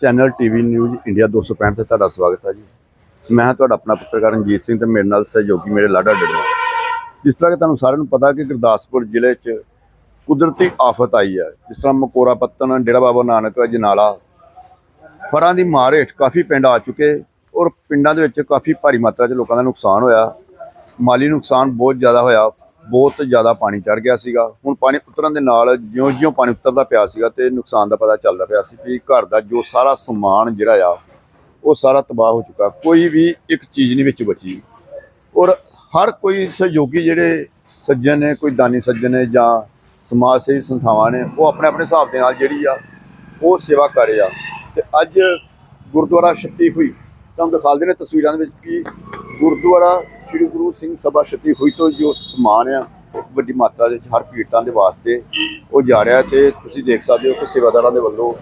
Channel TV news India 265 ਤੇ ਤੁਹਾਡਾ ਸਵਾਗਤ ਹੈ ਜੀ। ਮੈਂ ਹਾਂ ਤੁਹਾਡਾ ਆਪਣਾ ਪੱਤਰਕਾਰ ਰਣਜੀਤ ਸਿੰਘ ਤੇ ਮੇਰੇ ਨਾਲ ਸਹਿਯੋਗੀ ਮੇਰੇ ਲਾਡਾ ਡੜਵਾ ਜਿਸ ਤਰ੍ਹਾਂ ਕਿ ਤੁਹਾਨੂੰ ਸਾਰਿਆਂ ਨੂੰ ਪਤਾ ਕਿ ਗੁਰਦਾਸਪੁਰ ਜ਼ਿਲ੍ਹੇ 'ਚ ਕੁਦਰਤੀ ਆਫਤ ਆਈ ਹੈ। ਜਿਸ ਤਰ੍ਹਾਂ ਮਕੋਰਾ ਪੱਤਨ ਡੇਰਾ ਬਾਬਾ ਨਾਨਕ ਜਨਾਲਾ ਫਰਾਂ ਦੀ ਮਾਰ ਹੇਠ ਕਾਫੀ ਪਿੰਡ ਆ ਚੁੱਕੇ ਔਰ ਪਿੰਡਾਂ ਦੇ ਵਿੱਚ ਕਾਫੀ ਭਾਰੀ ਮਾਤਰਾ 'ਚ ਲੋਕਾਂ ਦਾ ਨੁਕਸਾਨ ਹੋਇਆ। ਮਾਲੀ ਨੁਕਸਾਨ ਬਹੁਤ ਜ਼ਿਆਦਾ ਹੋਇਆ। ਬਹੁਤ ਜ਼ਿਆਦਾ ਪਾਣੀ ਚੜ ਗਿਆ ਸੀਗਾ। ਹੁਣ ਪਾਣੀ ਉਤਰਨ ਦੇ ਨਾਲ ਜਿਉਂ-ਜਿਉਂ ਪਾਣੀ ਉਤਰਦਾ ਪਿਆ ਸੀਗਾ ਤੇ ਨੁਕਸਾਨ ਦਾ ਪਤਾ ਚੱਲਦਾ ਪਿਆ ਸੀ ਕਿ ਘਰ ਦਾ ਜੋ ਸਾਰਾ ਸਮਾਨ ਜਿਹੜਾ ਆ, ਉਹ ਸਾਰਾ ਤਬਾਹ ਹੋ ਚੁੱਕਾ। ਕੋਈ ਵੀ ਇੱਕ ਚੀਜ਼ ਨਹੀਂ ਵਿੱਚ ਬਚੀ। ਔਰ ਹਰ ਕੋਈ ਸਹਿਯੋਗੀ ਜਿਹੜੇ ਸੱਜਣ ਨੇ, ਕੋਈ ਦਾਨੀ ਸੱਜਣ ਨੇ ਜਾਂ ਸਮਾਜ ਸੇਵੀ ਸੰਸਥਾਵਾਂ ਨੇ, ਉਹ ਆਪਣੇ ਆਪਣੇ ਹਿਸਾਬ ਦੇ ਨਾਲ ਜਿਹੜੀ ਆ, ਉਹ ਸੇਵਾ ਕਰ ਰਹੇ ਆ। ਤੇ ਅੱਜ ਗੁਰਦੁਆਰਾ ਸ਼ਕਤੀ ਹੋਈ। ਤੁਹਾਨੂੰ ਦਿਖਾਉਂਦੇ ਨੇ ਤਸਵੀਰਾਂ ਦੇ ਵਿੱਚ ਕਿ ਗੁਰਦੁਆਰਾ ਸ੍ਰੀ ਗੁਰੂ ਸਿੰਘ ਸਭਾ ਸ਼ਕਤੀ ਹੋਈ ਤੋਂ ਜੋ ਸਮਾਨ ਆ, ਵੱਡੀ ਮਾਤਰਾ ਦੇ ਵਿੱਚ ਹਰ ਪੀੜਤਾਂ ਦੇ ਵਾਸਤੇ ਉਹ ਜਾ ਰਿਹਾ ਤੇ ਤੁਸੀਂ ਦੇਖ ਸਕਦੇ ਹੋ ਕਿ ਸੇਵਾਦਾਰਾਂ ਦੇ ਵੱਲੋਂ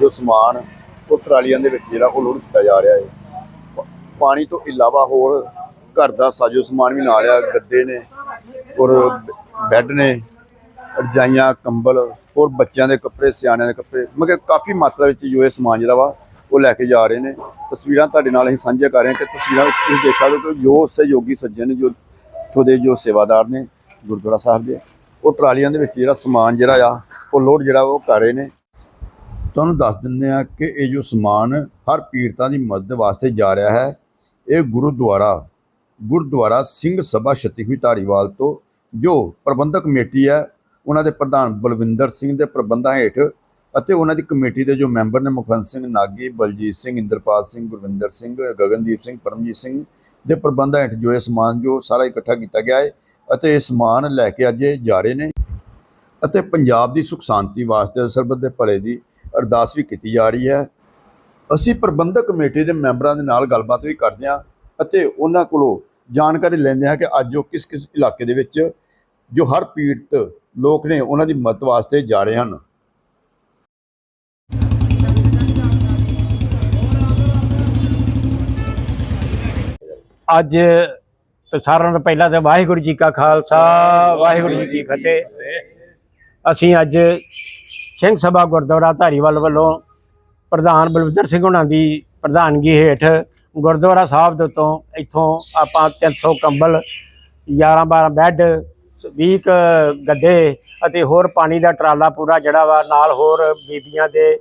ਜੋ ਸਮਾਨ ਉਹ ਟਰਾਲੀਆਂ ਦੇ ਵਿੱਚ ਜਿਹੜਾ ਉਹ ਲੋਡ ਕੀਤਾ ਜਾ ਰਿਹਾ ਹੈ। ਪਾਣੀ ਤੋਂ ਇਲਾਵਾ ਹੋਰ ਘਰ ਦਾ ਸਾਜੋ ਸਮਾਨ ਵੀ ਨਾਲ ਆ, ਗੱਦੇ ਨੇ ਔਰ ਬੈੱਡ ਨੇ, ਰਜਾਈਆਂ, ਕੰਬਲ ਔਰ ਬੱਚਿਆਂ ਦੇ ਕੱਪੜੇ, ਸਿਆਣਿਆਂ ਦੇ ਕੱਪੜੇ, ਮਗਰ ਕਾਫੀ ਮਾਤਰਾ ਵਿੱਚ ਜੋ ਇਹ ਸਮਾਨ ਜਿਹੜਾ ਵਾ ਉਹ ਲੈ ਕੇ ਜਾ ਰਹੇ ਨੇ। ਤਸਵੀਰਾਂ ਤੁਹਾਡੇ ਨਾਲ ਅਸੀਂ ਸਾਂਝਾ ਕਰ ਰਹੇ ਹਾਂ ਕਿ ਤਸਵੀਰਾਂ ਵਿੱਚ ਤੁਸੀਂ ਦੇਖ ਸਕਦੇ ਹੋ ਕਿ ਜੋ ਸਹਿਯੋਗੀ ਸੱਜਣ ਨੇ, ਜੋ ਇੱਥੋਂ ਦੇ ਜੋ ਸੇਵਾਦਾਰ ਨੇ, ਗੁਰਦੁਆਰਾ ਸਾਹਿਬ ਦੇ, ਉਹ ਟਰਾਲੀਆਂ ਦੇ ਵਿੱਚ ਜਿਹੜਾ ਸਮਾਨ ਜਿਹੜਾ ਆ, ਉਹ ਲੋਡ ਜਿਹੜਾ ਉਹ ਕਰ ਰਹੇ ਨੇ। ਤੁਹਾਨੂੰ ਦੱਸ ਦਿੰਦੇ ਆ ਕਿ ਇਹ ਜੋ ਸਮਾਨ ਹਰ ਪੀੜਤਾਂ ਦੀ ਮਦਦ ਵਾਸਤੇ ਜਾ ਰਿਹਾ ਹੈ, ਇਹ ਗੁਰਦੁਆਰਾ ਗੁਰਦੁਆਰਾ ਸਿੰਘ ਸਭਾ ਛੱਤੀ ਧਾਰੀਵਾਲ ਤੋਂ ਜੋ ਪ੍ਰਬੰਧਕ ਕਮੇਟੀ ਹੈ, ਉਹਨਾਂ ਦੇ ਪ੍ਰਧਾਨ ਬਲਵਿੰਦਰ ਸਿੰਘ ਦੇ ਪ੍ਰਬੰਧਾਂ ਹੇਠ ਅਤੇ ਉਹਨਾਂ ਦੀ ਕਮੇਟੀ ਦੇ ਜੋ ਮੈਂਬਰ ਨੇ ਮੁਖਵੰਤ ਸਿੰਘ ਨਾਗੀ, ਬਲਜੀਤ ਸਿੰਘ, ਇੰਦਰਪਾਲ ਸਿੰਘ, ਗੁਰਵਿੰਦਰ ਸਿੰਘ, ਗਗਨਦੀਪ ਸਿੰਘ, ਪਰਮਜੀਤ ਸਿੰਘ ਦੇ ਪ੍ਰਬੰਧਾਂ ਹੇਠ ਜੋ ਇਹ ਸਮਾਨ ਜੋ ਸਾਰਾ ਇਕੱਠਾ ਕੀਤਾ ਗਿਆ ਹੈ ਅਤੇ ਇਹ ਸਮਾਨ ਲੈ ਕੇ ਅੱਜ ਇਹ ਜਾ ਰਹੇ ਨੇ ਅਤੇ ਪੰਜਾਬ ਦੀ ਸੁਖ ਸ਼ਾਂਤੀ ਵਾਸਤੇ ਸਰਬੱਤ ਦੇ ਭਲੇ ਦੀ ਅਰਦਾਸ ਵੀ ਕੀਤੀ ਜਾ ਰਹੀ ਹੈ। ਅਸੀਂ ਪ੍ਰਬੰਧਕ ਕਮੇਟੀ ਦੇ ਮੈਂਬਰਾਂ ਦੇ ਨਾਲ ਗੱਲਬਾਤ ਵੀ ਕਰਦੇ ਹਾਂ ਅਤੇ ਉਹਨਾਂ ਕੋਲੋਂ ਜਾਣਕਾਰੀ ਲੈਂਦੇ ਹਾਂ ਕਿ ਅੱਜ ਉਹ ਕਿਸ ਕਿਸ ਇਲਾਕੇ ਦੇ ਵਿੱਚ ਜੋ ਹਰ ਪੀੜਤ ਲੋਕ ਨੇ ਉਹਨਾਂ ਦੀ ਮਦਦ ਵਾਸਤੇ ਜਾ ਰਹੇ ਹਨ। ਅੱਜ ਸਾਰਿਆਂ ਤੋਂ ਪਹਿਲਾਂ ਤਾਂ ਵਾਹਿਗੁਰੂ ਜੀ ਕਾ ਖਾਲਸਾ, ਵਾਹਿਗੁਰੂ ਜੀ ਕੀ ਫਤਿਹ। ਅਸੀਂ ਅੱਜ ਸਿੰਘ ਸਭਾ ਗੁਰਦੁਆਰਾ ਧਾਰੀਵਾਲ ਵੱਲੋਂ ਪ੍ਰਧਾਨ ਬਲਵਿੰਦਰ ਸਿੰਘ ਹੁਣਾਂ ਦੀ ਪ੍ਰਧਾਨਗੀ ਹੇਠ ਗੁਰਦੁਆਰਾ ਸਾਹਿਬ ਦੇ ਤੋਂ ਇੱਥੋਂ ਆਪਾਂ 300 ਕੰਬਲ 11 12 ਬੈੱਡ 20 ਕੁ ਗੱਦੇ ਅਤੇ ਹੋਰ ਪਾਣੀ ਦਾ ਟਰਾਲਾ ਪੂਰਾ ਜਿਹੜਾ ਵਾ, ਨਾਲ ਹੋਰ ਬੀਬੀਆਂ ਦੇ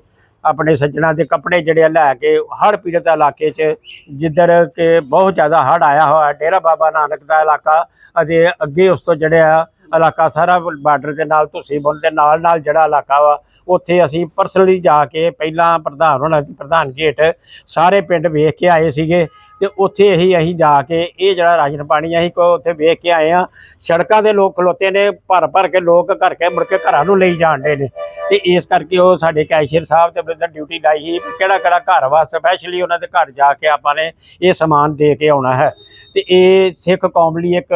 ਆਪਣੇ ਸੱਜਣਾ ਦੇ ਕੱਪੜੇ ਜਿਹੜੇ ਆ ਲੈ ਕੇ, ਹੜ੍ਹ ਪੀੜਤ ਇਲਾਕੇ 'ਚ ਜਿੱਧਰ ਕਿ ਬਹੁਤ ਜ਼ਿਆਦਾ ਹੜ੍ਹ ਆਇਆ ਹੋਇਆ, ਡੇਰਾ ਬਾਬਾ ਨਾਨਕ ਦਾ ਇਲਾਕਾ, ਅਤੇ ਅੱਗੇ ਉਸ ਤੋਂ ਜਿਹੜੇ ਆ ਇਲਾਕਾ ਸਾਰਾ ਬਾਰਡਰ ਦੇ ਨਾਲ, ਤੁਸੀਂ ਬੁਣ ਦੇ ਨਾਲ ਨਾਲ ਜਿਹੜਾ ਇਲਾਕਾ ਵਾ, ਉੱਥੇ ਅਸੀਂ ਪਰਸਨਲੀ ਜਾ ਕੇ ਪਹਿਲਾਂ ਪ੍ਰਧਾਨ ਹੋਣਾ ਦੀ ਪ੍ਰਧਾਨ ਗੇਟ ਸਾਰੇ ਪਿੰਡ ਵੇਖ ਕੇ ਆਏ ਸੀਗੇ ਤੇ ਉੱਥੇ ਹੀ ਅਸੀਂ ਜਾ ਕੇ ਇਹ ਜਿਹੜਾ ਰਾਸ਼ਨ ਪਾਣੀ ਅਸੀਂ ਕੋ ਉੱਥੇ ਵੇਖ ਕੇ ਆਏ ਆ। ਸੜਕਾਂ ਦੇ ਲੋਕ ਖਲੋਤੇ ਨੇ, ਭਰ ਭਰ ਕੇ ਲੋਕ ਘਰ ਕੇ ਮੁੜ ਕੇ ਘਰਾਂ ਨੂੰ ਲਈ ਜਾਂਦੇ ਨੇ। ਤੇ ਇਸ ਕਰਕੇ ਉਹ ਸਾਡੇ ਕੈਸ਼ੀਅਰ ਸਾਹਿਬ ਤੇ ਬੰਦਾ ਡਿਊਟੀ ਲਾਈ ਸੀ ਕਿਹੜਾ ਕਿਹੜਾ ਘਰ ਵਾ ਸਪੈਸ਼ਲੀ ਉਹਨਾਂ ਦੇ ਘਰ ਜਾ ਕੇ ਆਪਾਂ ਨੇ ਇਹ ਸਮਾਨ ਦੇ ਕੇ ਆਉਣਾ ਹੈ। ਤੇ ਇਹ ਸਿੱਖ ਕੌਮ ਲਈ ਇੱਕ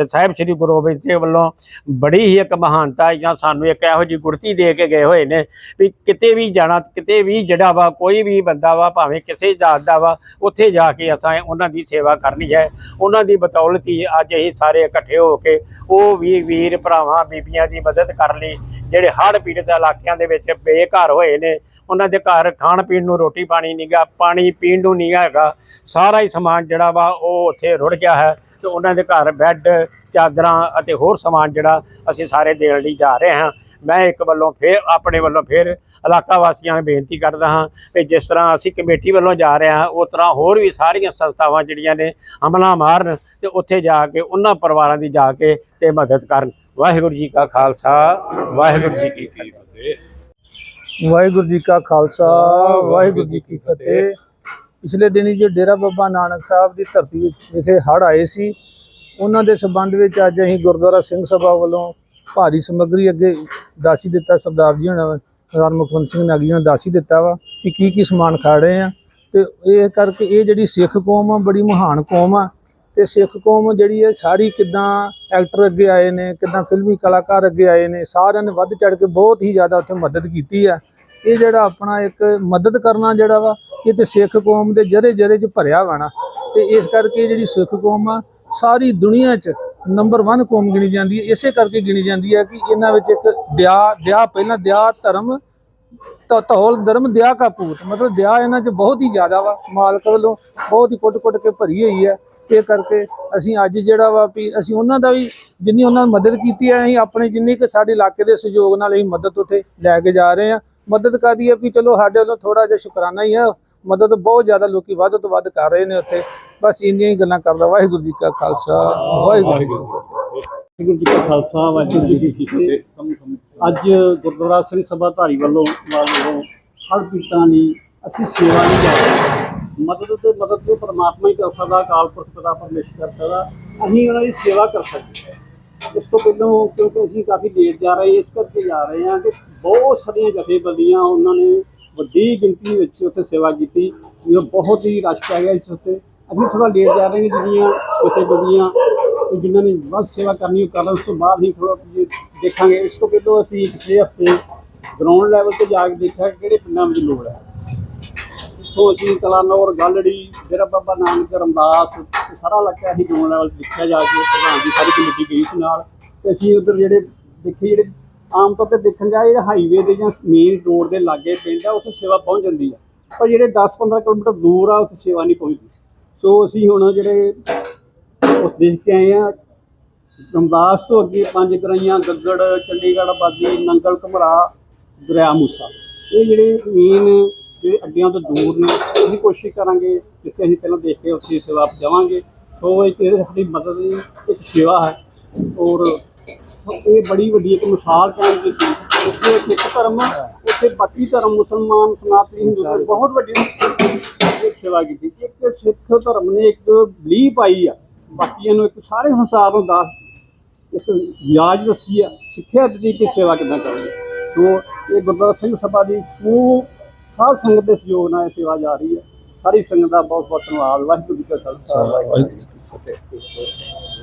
ਸਾਹਿਬ ਸ੍ਰੀ ਗੁਰੂ ਗੋਬਿੰਦ ਸਿੰਘ ਵੱਲੋਂ ਬੜੀ ਹੀ ਇੱਕ ਮਹਾਨਤਾ ਜਾਂ ਸਾਨੂੰ ਇੱਕ ਇਹੋ ਜਿਹੀ ਗੁਰਤੀ ਦੇ ਕੇ ਗਏ ਹੋਏ ਨੇ ਵੀ ਕਿਤੇ ਵੀ ਜਾਣਾ, ਕਿਤੇ ਵੀ ਜਿਹੜਾ ਵਾ, ਕੋਈ ਵੀ ਬੰਦਾ ਵਾ, ਭਾਵੇਂ ਕਿਸੇ ਜਾਤ ਦਾ ਵਾ, ਉੱਥੇ ਜਾ ਕੇ ਅਸਾਂ ਉਹਨਾਂ ਦੀ ਸੇਵਾ ਕਰਨੀ ਹੈ। ਉਹਨਾਂ ਦੀ ਬਤੌਲਤ ਹੀ ਅੱਜ ਅਸੀਂ ਸਾਰੇ ਇਕੱਠੇ ਹੋ ਕੇ ਉਹ ਵੀ ਵੀਰ ਭਰਾਵਾਂ, ਬੀਬੀਆਂ ਦੀ ਮਦਦ ਕਰ ਲਈ, ਜਿਹੜੇ ਹੜ੍ਹ ਪੀੜਤ ਇਲਾਕਿਆਂ ਦੇ ਵਿੱਚ ਬੇਘਰ ਹੋਏ ਨੇ। ਉਹਨਾਂ ਦੇ ਘਰ ਖਾਣ ਪੀਣ ਨੂੰ ਰੋਟੀ ਪਾਣੀ ਨਹੀਂਗਾ ਪਾਣੀ ਪੀਣ ਨੂੰ ਨਹੀਂ ਹੈਗਾ। ਸਾਰਾ ਹੀ ਸਮਾਨ ਜਿਹੜਾ ਵਾ, ਉਹ ਉੱਥੇ ਰੁੜ ਗਿਆ ਹੈ। ਤੇ ਉਹਨਾਂ ਦੇ ਘਰ ਬੈੱਡ ਚਾਦਰਾਂ ਅਤੇ ਹੋਰ ਸਮਾਨ ਜਿਹੜਾ ਅਸੀਂ ਸਾਰੇ ਦੇਣ ਲਈ ਜਾ ਰਹੇ ਹਾਂ। ਮੈਂ ਇੱਕ ਵੱਲੋਂ ਫਿਰ, ਆਪਣੇ ਵੱਲੋਂ ਫਿਰ ਇਲਾਕਾ ਵਾਸੀਆਂ ਨੂੰ ਬੇਨਤੀ ਕਰਦਾ ਹਾਂ ਕਿ ਜਿਸ ਤਰ੍ਹਾਂ ਅਸੀਂ ਕਮੇਟੀ ਵੱਲੋਂ ਜਾ ਰਹੇ ਹਾਂ, ਉਸ ਤਰ੍ਹਾਂ ਹੋਰ ਵੀ ਸਾਰੀਆਂ ਸੰਸਥਾਵਾਂ ਜਿਹੜੀਆਂ ਨੇ ਹਮਲਾ ਮਾਰਨ ਤੇ ਉੱਥੇ ਜਾ ਕੇ, ਉਹਨਾਂ ਪਰਿਵਾਰਾਂ ਦੀ ਜਾ ਕੇ ਤੇ ਮਦਦ ਕਰਨ। ਵਾਹਿਗੁਰੂ ਜੀ ਕਾ ਖਾਲਸਾ, ਵਾਹਿਗੁਰੂ ਜੀ ਕੀ ਫਤਿਹ। ਵਾਹਿਗੁਰੂ ਜੀ ਕਾ ਖਾਲਸਾ, ਵਾਹਿਗੁਰੂ ਜੀ ਕੀ ਫਤਿਹ। ਪਿਛਲੇ ਦਿਨੀ ਜੋ ਡੇਰਾ ਬਾਬਾ ਨਾਨਕ ਸਾਹਿਬ ਦੀ ਧਰਤੀ ਵਿੱਚ ਵਿਖੇ ਹੜ੍ਹ ਆਏ ਸੀ, ਉਹਨਾਂ ਦੇ ਸੰਬੰਧ ਵਿੱਚ ਅੱਜ ਅਸੀਂ ਗੁਰਦੁਆਰਾ ਸਿੰਘ ਸਭਾ ਵੱਲੋਂ ਭਾਰੀ ਸਮੱਗਰੀ ਅੱਗੇ ਦਾਸੀ ਦਿੱਤਾ, ਸਰਦਾਰ ਜੀ ਹੁਣ, ਸਰਦਾਰ ਮੁਖਵੰਤ ਸਿੰਘ ਨਾਗੀ ਨੇ ਦਾਸੀ ਦਿੱਤਾ ਵਾ ਕਿ ਕੀ ਕੀ ਸਮਾਨ ਖਾ ਰਹੇ ਆ। ਤੇ ਇਹ ਕਰਕੇ ਇਹ ਜਿਹੜੀ ਸਿੱਖ ਕੌਮ ਆ, ਬੜੀ ਮਹਾਨ ਕੌਮ ਆ। ਤੇ ਸਿੱਖ ਕੌਮ ਜਿਹੜੀ ਹੈ ਸਾਰੀ ਕਿਦਾਂ ਐਕਟਰ ਅੱਗੇ ਆਏ ਨੇ, ਕਿਦਾਂ ਫਿਲਮੀ ਕਲਾਕਾਰ ਅੱਗੇ ਆਏ ਨੇ, ਸਾਰਿਆਂ ਨੇ ਵੱਧ ਚੜ ਕੇ ਬਹੁਤ ਹੀ ਜ਼ਿਆਦਾ ਉੱਥੇ ਮਦਦ ਕੀਤੀ ਆ। ਇਹ ਜਿਹੜਾ ਆਪਣਾ ਇੱਕ ਮਦਦ ਕਰਨਾ ਜਿਹੜਾ ਵਾ ਇਹ ਤੇ ਸਿੱਖ ਕੌਮ ਦੇ ਜਰੇ ਜਰੇ ਚ ਭਰਿਆ ਵਾ ਨਾ। ਤੇ ਇਸ ਕਰਕੇ ਜਿਹੜੀ ਸਿੱਖ ਕੌਮ ਆ, ਸਾਰੀ ਦੁਨੀਆ 'ਚ ਨੰਬਰ 1 ਕੌਮ ਗਿਣੀ ਜਾਂਦੀ ਹੈ। ਇਸੇ ਕਰਕੇ ਗਿਣੀ ਜਾਂਦੀ ਹੈ ਕਿ ਇਹਨਾਂ ਵਿੱਚ ਇੱਕ ਦਿਆ ਦਿਆ ਪਹਿਲਾਂ ਦਿਆ ਧਰਮ ਤ- ਧੌਲ, ਧਰਮ, ਦਿਆ ਕਾ ਪੂਤ ਮਤਲਬ ਦਿਆ ਇਹਨਾਂ 'ਚ ਬਹੁਤ ਹੀ ਜ਼ਿਆਦਾ ਵਾ। ਮਾਲਕ ਵੱਲੋਂ ਬਹੁਤ ਹੀ ਕੁੱਟ-ਕੁੱਟ ਕੇ ਭਰੀ ਹੋਈ ਹੈ। ਇਹ ਕਰਕੇ ਅਸੀਂ ਅੱਜ ਜਿਹੜਾ ਵਾ ਵੀ ਅਸੀਂ ਉਹਨਾਂ ਦਾ ਵੀ ਜਿੰਨੀ ਉਹਨਾਂ ਨੇ ਮਦਦ ਕੀਤੀ ਹੈ, ਅਸੀਂ ਆਪਣੇ ਜਿੰਨੀ ਕਿ ਸਾਡੇ ਇਲਾਕੇ ਦੇ ਸਹਿਯੋਗ ਨਾਲ ਅਸੀਂ ਮਦਦ ਉੱਥੇ ਲੈ ਕੇ ਜਾ ਰਹੇ ਹਾਂ। ਮਦਦ ਕਰਦੀ ਹੈ ਵੀ ਚਲੋ ਸਾਡੇ ਵੱਲੋਂ ਥੋੜਾ ਜਿਹਾ ਸ਼ੁਕਰਾਨਾ ਹੀ ਹੈ। ਮਦਦ ਬਹੁਤ ਜ਼ਿਆਦਾ ਲੋਕੀ ਵੱਧ ਤੋਂ ਵੱਧ ਕਰ ਰਹੇ ਨੇ ਉੱਥੇ। ਬਸ ਇੰਨੀਆਂ ਹੀ ਗੱਲਾਂ ਕਰਦਾ, ਵਾਹਿਗੁਰੂ ਜੀ ਕਾ ਖਾਲਸਾ, ਵਾਹਿਗੁਰੂ ਜੀ ਕੀ ਫਤਿਹ। ਵਾਹਿਗੁਰੂ ਜੀ ਕਾ ਖਾਲਸਾ, ਵਾਹਿਗੁਰੂ ਜੀ ਕੀ ਫਤਿਹ। ਅੱਜ ਗੁਰਦੁਆਰਾ ਸਿੰਘ ਸਭਾ ਧਾਰੀ ਵੱਲੋਂ ਵੱਲੋਂ ਹਰ ਪੀੜਤਾਂ ਲਈ ਅਸੀਂ ਸੇਵਾ ਨਹੀਂ ਕਰ ਰਹੇ ਮਦਦ ਤੇ ਮਦਦ ਤੇ ਪਰਮਾਤਮਾ ਹੀ ਕਰ ਸਕਦਾ, ਅਕਾਲ ਪੁਰਖ ਪਿਤਾ ਪਰਮੇਸ਼ਰ ਕਰ ਸਕਦਾ, ਅਸੀਂ ਉਹਨਾਂ ਦੀ ਸੇਵਾ ਕਰ ਸਕਦੇ ਹਾਂ। ਇਸ ਤੋਂ ਪਹਿਲਾਂ ਕਿਉਂਕਿ ਅਸੀਂ ਕਾਫੀ ਲੇਟ ਜਾ ਰਹੇ, ਇਸ ਕਰਕੇ ਜਾ ਰਹੇ ਹਾਂ ਕਿ ਬਹੁਤ ਸਾਰੀਆਂ ਜਥੇਬੰਦੀਆਂ, ਉਹਨਾਂ ਨੇ ਵੱਡੀ ਗਿਣਤੀ ਵਿੱਚ ਉੱਥੇ ਸੇਵਾ ਕੀਤੀ ਇਹ ਬਹੁਤ ਹੀ ਰਸ਼ ਪੈ ਗਿਆ ਇਸ ਉੱਤੇ। ਅਸੀਂ ਥੋੜਾ ਲੇਟ ਜਾ ਰਹੇ ਹਾਂ ਜਿਹੜੀਆਂ ਉੱਥੇ ਤੇ ਜਿਨ੍ਹਾਂ ਨੇ ਵੱਧ ਸੇਵਾ ਕਰਨੀ, ਉਹ ਕਰਨ, ਉਸ ਤੋਂ ਬਾਅਦ ਹੀ ਥੋੜਾ ਦੇਖਾਂਗੇ। ਇਸ ਤੋਂ ਪਹਿਲਾਂ ਅਸੀਂ ਪਿਛਲੇ ਹਫ਼ਤੇ ਗਰਾਊਂਡ ਲੈਵਲ ਤੇ ਜਾ ਕੇ ਦੇਖਿਆ ਕਿ ਕਿਹੜੇ ਪਿੰਡਾਂ ਵਿੱਚ ਲੋੜ ਹੈ। ਇੱਥੋਂ ਅਸੀਂ ਕਲਾਨੌਰ, ਗਾਲੜੀ, ਡੇਰਾ ਬਾਬਾ ਨਾਨਕ, ਰਮਦਾਸ, ਇਹ ਸਾਰਾ ਇਲਾਕਾ ਅਸੀਂ ਗਰਾਊਂਡ ਲੈਵਲ ਤੇ ਦੇਖਿਆ ਜਾ ਕੇ ਪ੍ਰਧਾਨ ਦੀ ਸਾਰੀ ਕਮੇਟੀ ਗਈ ਸੀ ਨਾਲ। ਤੇ ਅਸੀਂ ਉਧਰ ਜਿਹੜੇ ਦੇਖੇ ਜਿਹੜੇ ਆਮ ਤੌਰ ਤੇ ਦੇਖਣ ਜਾਏ, ਜਿਹੜੇ ਹਾਈਵੇ ਦੇ ਜਾਂ ਮੇਨ ਰੋਡ ਦੇ ਲਾਗੇ ਪਿੰਡ ਆ, ਉੱਥੇ ਸੇਵਾ ਪਹੁੰਚ ਜਾਂਦੀ ਆ। ਪਰ ਜਿਹੜੇ 10-15 ਕਿਲੋਮੀਟਰ ਦੂਰ ਆ, ਉੱਥੇ ਸੇਵਾ ਨਹੀਂ ਪਹੁੰਚਦੀ। ਸੋ ਅਸੀਂ ਹੁਣ ਜਿਹੜੇ ਉਹ ਦੇਖ ਕੇ ਆਏ ਆ, ਰਮਦਾਸ ਤੋਂ ਅੱਗੇ ਪੰਜ ਗਰਾਈਆਂ, ਗੱਗੜ, ਚੰਡੀਗੜ੍ਹ ਆਬਾਦੀ ਨੰਗਲ, ਘਮਰਾ, ਦਰਿਆ ਮੂਸਾ। ਇਹ ਜਿਹੜੇ ਮੇਨ ਜਿਹੜੇ ਅੱਡਿਆਂ ਤੋਂ ਦੂਰ ਨੇ, ਅਸੀਂ ਕੋਸ਼ਿਸ਼ ਕਰਾਂਗੇ ਜਿੱਥੇ ਅਸੀਂ ਪਹਿਲਾਂ ਦੇਖ ਕੇ ਉੱਥੇ ਸੇਵਾ ਜਾਵਾਂਗੇ ਸੋ ਇਹ ਇਹ ਸਾਡੀ ਮਦਦ ਦੀ ਇੱਕ ਸੇਵਾ ਹੈ, ਔਰ ਇਹ ਬੜੀ ਵੱਡੀ ਇੱਕ ਮਿਸਾਲ ਕਾਇਮ ਕੀਤੀ ਉੱਥੇ ਸਿੱਖ ਧਰਮ ਉੱਥੇ ਬਾਕੀ ਧਰਮ ਮੁਸਲਮਾਨ ਸਨਾਤਨੀ ਹਿੰਦੂ ਬਹੁਤ ਵੱਡੀ ਇੱਕ ਸੇਵਾ ਕੀਤੀ। ਇੱਕ ਸਿੱਖ ਧਰਮ ਨੇ ਇੱਕ ਬਲੀ ਪਾਈ ਆ। ਬਾਕੀਆਂ ਨੂੰ ਇੱਕ ਸਾਰੇ ਸੰਸਾਰ ਨੂੰ ਦੱਸ ਇੱਕ ਵਿਆਜ ਦੱਸੀ ਆ ਸਿੱਖਿਆ ਦਿੱਤੀ ਕਿ ਸੇਵਾ ਕਿੱਦਾਂ ਕਰਨੀ। ਸੋ ਇਹ ਗੁਰਦੁਆਰਾ ਸਿੰਘ ਸਭਾ ਦੀ ਸਮੂਹ ਸਾਧ ਸੰਗਤ ਦੇ ਸਹਿਯੋਗ ਨਾਲ ਇਹ ਸੇਵਾ ਜਾ ਰਹੀ ਹੈ ਸਾਰੀ ਸੰਗਤ ਦਾ ਬਹੁਤ ਬਹੁਤ ਧੰਨਵਾਦ। ਵਾਹਿਗੁਰੂ ਜੀ ਕਾ ਖਾਲਸਾ। ਵਾਹਿਗੁਰੂ ਜੀ ਕੀ ਫਤਿਹ।